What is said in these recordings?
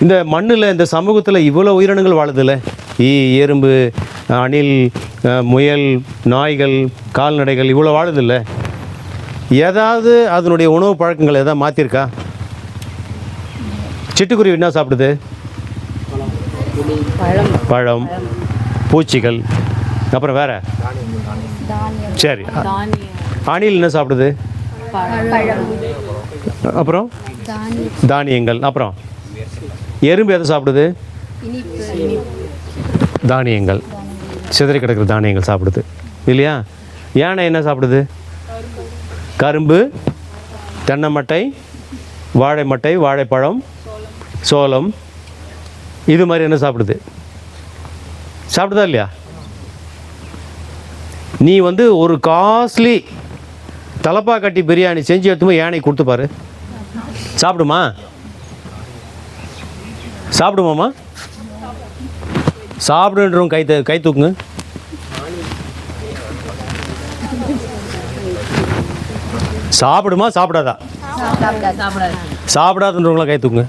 இந்த மண்ணில் இந்த சமூகத்தில் இவ்வளோ உயிரினங்கள் வாழுதுல்ல ஈ எறும்பு அணில் முயல் நாய்கள் கால்நடைகள் இவ்வளோ வாழுதில்ல ஏதாவது அதனுடைய உணவு பழக்கங்கள் எதாவது மாற்றிருக்கா சிட்டுக்குருவி என்ன சாப்பிடுது? பழம். பூச்சிகள் அப்புறம் வேற? சரி. அணில் என்ன சாப்பிடுது? அப்புறம்? தானியங்கள். அப்புறம்? எறும்பு எதை சாப்பிடுது? தானியங்கள். சிதறி கிடக்கிற தானியங்கள் சாப்பிடுது. இல்லையா? யானை என்ன சாப்பிடுது? கரும்பு தென்னை மட்டை வாழை மட்டை வாழைப்பழம் சோளம். இது மாதிரி என்ன சாப்பிடுது? சாப்பிடுதா இல்லையா? நீ வந்து ஒரு காஸ்ட்லி தலப்பா கட்டி பிரியாணி செஞ்சு எடுத்துமோ யானை கொடுத்துப்பாரு சாப்பிடுமா? சாப்பிடுமாம்மா சாப்பிடுன்றவங்க கை த- கை தூக்குங்க. சாப்பிடுமா சாப்பிடாதா? சாப்பிடாதுன்றவங்களாம் சாப்பிடாதுன்றவங்கள கை தூக்குங்க.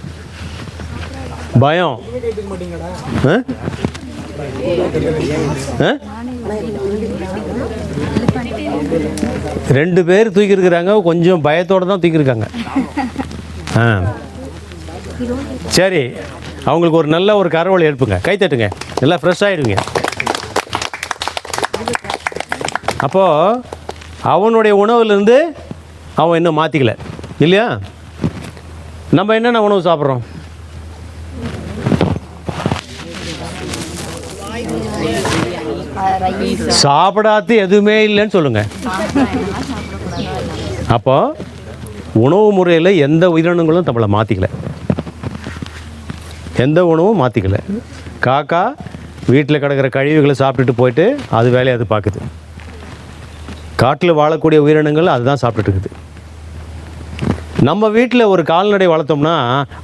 பயம். ஆ? ஆ? ரெண்டு பேர் தூக்கியிருக்கிறாங்க கொஞ்சம் பயத்தோடு தான் தூக்கியிருக்காங்க. ஆ. சரி அவங்களுக்கு ஒரு நல்ல ஒரு கரவொலி எடுப்புங்க கை தட்டுங்க. எல்லாம் ஃப்ரெஷ் ஆகிடுங்க அப்போது அவனுடைய உணவுலேருந்து அவன் இன்னும் மாற்றிக்கல இல்லையா? நம்ம என்னென்ன உணவு சாப்பிட்றோம்? சாப்பிடாது எதுவுமே இல்லைன்னு சொல்லுங்கள் அப்போ உணவு முறையில் எந்த உயிரினங்களும் நம்மளை மாற்றிக்கல எந்த உணவும் மாற்றிக்கல காக்கா வீட்டில் கிடக்கிற கழிவுகளை சாப்பிட்டுட்டு போயிட்டு அது வேலையை அது பார்க்குது. காட்டில் வாழக்கூடிய உயிரினங்கள் அதுதான் சாப்பிட்டுட்டு இருக்குது நம்ம வீட்டில் ஒரு கால்நடை வளர்த்தோம்னா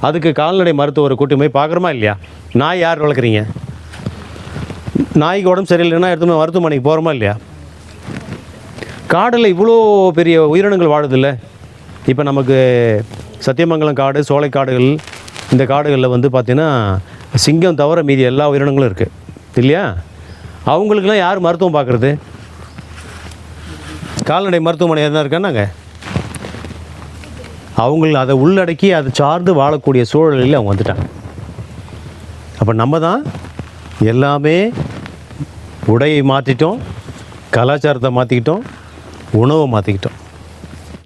அதுக்கு கால்நடை மருத்துவரை கூட்டி போய் பார்க்குறோமா இல்லையா? நாய் யார் வளர்க்குறீங்க? நாய்க்கு உடம்பு சரியில்லைன்னா எடுத்து மருத்துவமனைக்கு போகிறோமா இல்லையா? காடில் இவ்வளோ பெரிய உயிரினங்கள் வாழுதில்ல. இப்போ நமக்கு சத்தியமங்கலம் காடு சோலைக்காடுகள் இந்த காடுகளில் வந்து பார்த்திங்கன்னா சிங்கம் தவிர மீதி எல்லா உயிரினங்களும் இருக்குது இல்லையா? அவங்களுக்கெல்லாம் யார் மருத்துவம் பார்க்குறது? கால்நடை மருத்துவமனை எதுனா இருக்கான்னாங்க அவங்கள அதை உள்ளடக்கி அதை சார்ந்து வாழக்கூடிய சூழலில் அவங்க வந்துட்டாங்க. அப்போ நம்ம தான் எல்லாமே உடையை மாற்றிட்டோம் கலாச்சாரத்தை மாற்றிக்கிட்டோம் உணவை மாற்றிக்கிட்டோம்